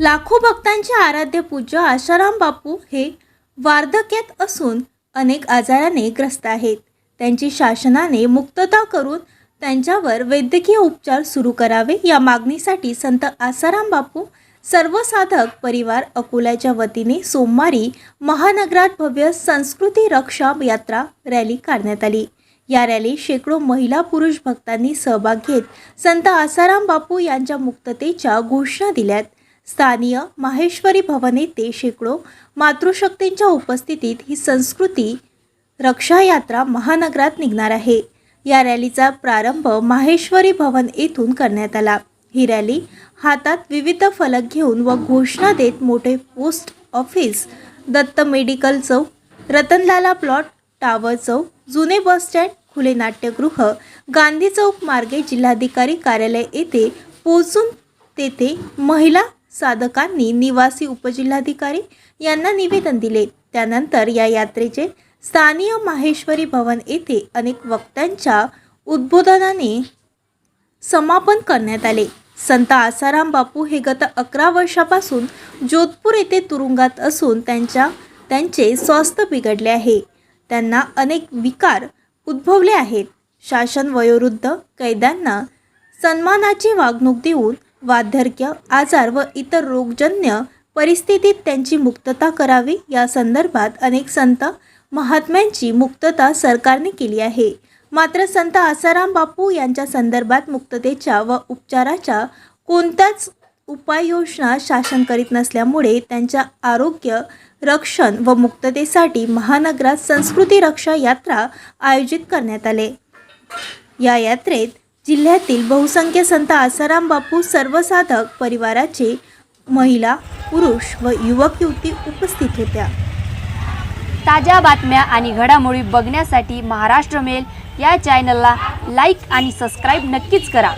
लाखो भक्तांचे आराध्य पूज्य आशाराम बापू हे वार्धक्यात असून अनेक आजाराने ग्रस्त आहेत. त्यांची शासनाने मुक्तता करून त्यांच्यावर वैद्यकीय उपचार सुरू करावे या मागणीसाठी संत आसाराम बापू सर्वसाधक परिवार अकोल्याच्या वतीने सोमवारी महानगरात भव्य संस्कृती रक्षा यात्रा रॅली काढण्यात आली. या रॅलीत शेकडो महिला पुरुष भक्तांनी सहभाग घेत संत आसाराम बापू यांच्या मुक्ततेच्या घोषणा दिल्यात. स्थानीय माहेश्वरी भवन येथे शेकडो मातृशक्तींच्या उपस्थितीत ही संस्कृती रक्षा यात्रा महानगरात निघणार आहे. या रॅलीचा प्रारंभ माहेश्वरी भवन येथून करण्यात आला. ही रॅली हातात विविध फलक घेऊन व घोषणा देत मोठे पोस्ट ऑफिस दत्त मेडिकल चौक रतनलाला प्लॉट टावर चौक जुने बस स्टँड खुले नाट्यगृह गांधी चौक मार्गे जिल्हाधिकारी कार्यालय येथे पोहोचून तेथे महिला साधकांनी निवासी उपजिल्हाधिकारी यांना निवेदन दिले. त्यानंतर या यात्रेचे स्थानीय माहेश्वरी भवन येथे अनेक वक्त्यांच्या उद्बोधनाने समापन करण्यात आले. संत आसाराम बापू हे गत अकरा वर्षापासून जोधपूर येथे तुरुंगात असून त्यांच्या त्यांचे स्वास्थ्य बिघडले आहे. त्यांना अनेक विकार उद्भवले आहेत. शासन वयोवृद्ध कैद्यांना सन्मानाची वागणूक देऊन वार्धक्य आजार व इतर रोगजन्य परिस्थितीत त्यांची मुक्तता करावी. या संदर्भात अनेक संत महात्म्यांची मुक्तता सरकारने केली आहे. मात्र संत आसाराम बापू यांच्या संदर्भात मुक्ततेच्या व उपचाराच्या कोणत्याच उपाययोजना शासन करीत नसल्यामुळे त्यांच्या आरोग्य रक्षण व मुक्ततेसाठी महानगरात संस्कृती रक्षा यात्रा आयोजित करण्यात आले. या यात्रेत जिल्ह्यातील बहुसंख्य संत आसाराम बापू सर्वसाधक परिवाराचे महिला पुरुष व युवक युवती उपस्थित होत्या. ताज्या बातम्या आणि घडामोडी बघण्यासाठी महाराष्ट्र मेल या चॅनलला लाईक आणि सबस्क्राईब नक्कीच करा.